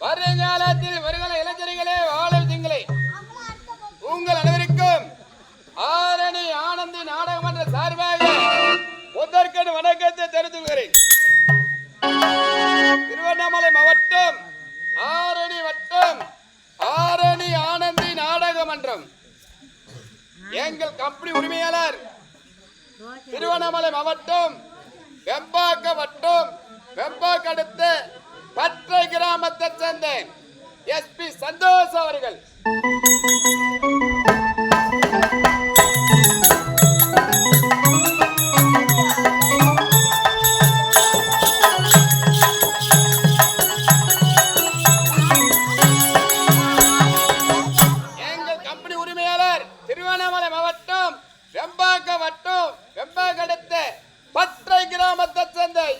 வருங்காலத்தில் வருகிற இளைஞர்களே வாழும் திங்களை. உங்கள் அனைவருக்கும் ஆரணி ஆனந்தி நாடகமன்ற சார்பாக முதற்கண் வணக்கத்தை தெரிவித்துகிறேன் திருவண்ணாமலை மாவட்டம் ஆரணி வட்டம் ஆரணி ஆனந்தி நாடகமன்றம் எங்கள் கம்பெனி உரிமையாளர் திருவண்ணாமலை மாவட்டம் வெம்பாக்க வட்டம்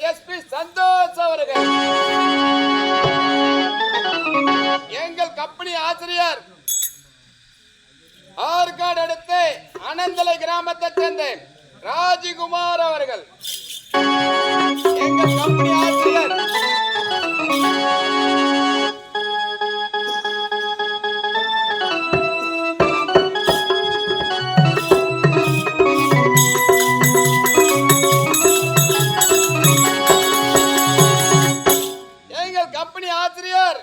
எஸ்பி சந்தோஷ் அவர்கள். எங்கள் கம்பெனி ஆசிரியர். ஆற்காடு அடுத்து அனந்தலை கிராமத்தை சேர்ந்த ராஜகுமார் அவர்கள். எங்கள் கம்பெனி ஆசிரியர். கம்பெனி ஆசிரியர்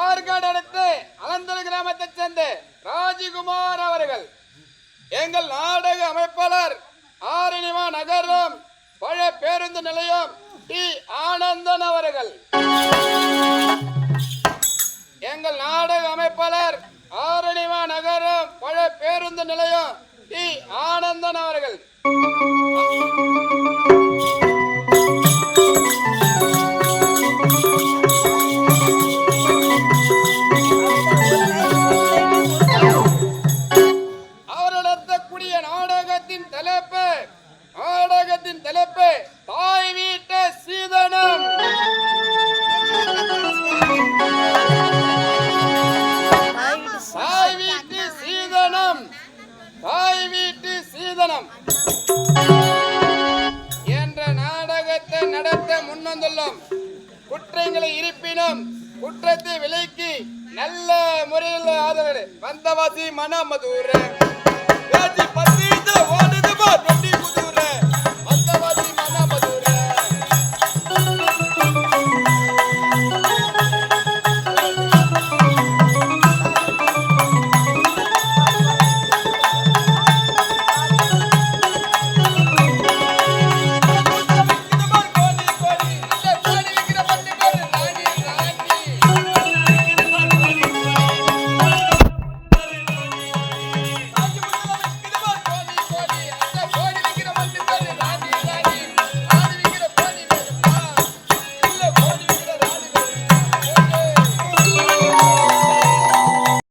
ஆற்காடு அடுத்து அலந்தூர் கிராமத்தை சேர்ந்த ராஜகுமார் அவர்கள். எங்கள் நாடக அமைப்பாளர் ஆரணிமா நகரம் பழைய பேருந்து நிலையம் டி. ஆனந்தன் அவர்கள். எங்கள் நாடக அமைப்பாளர் ஆரணிமா நகரம் பழைய பேருந்து நிலையம் டி. ஆனந்தன் அவர்கள். நாடகத்தை முன்வந்துள்ளோம் குற்றங்களை இருப்பினும் குற்றத்தை விலக்கி நல்ல முறையில் ஆதரவு. வந்தவாசி மன ராஜி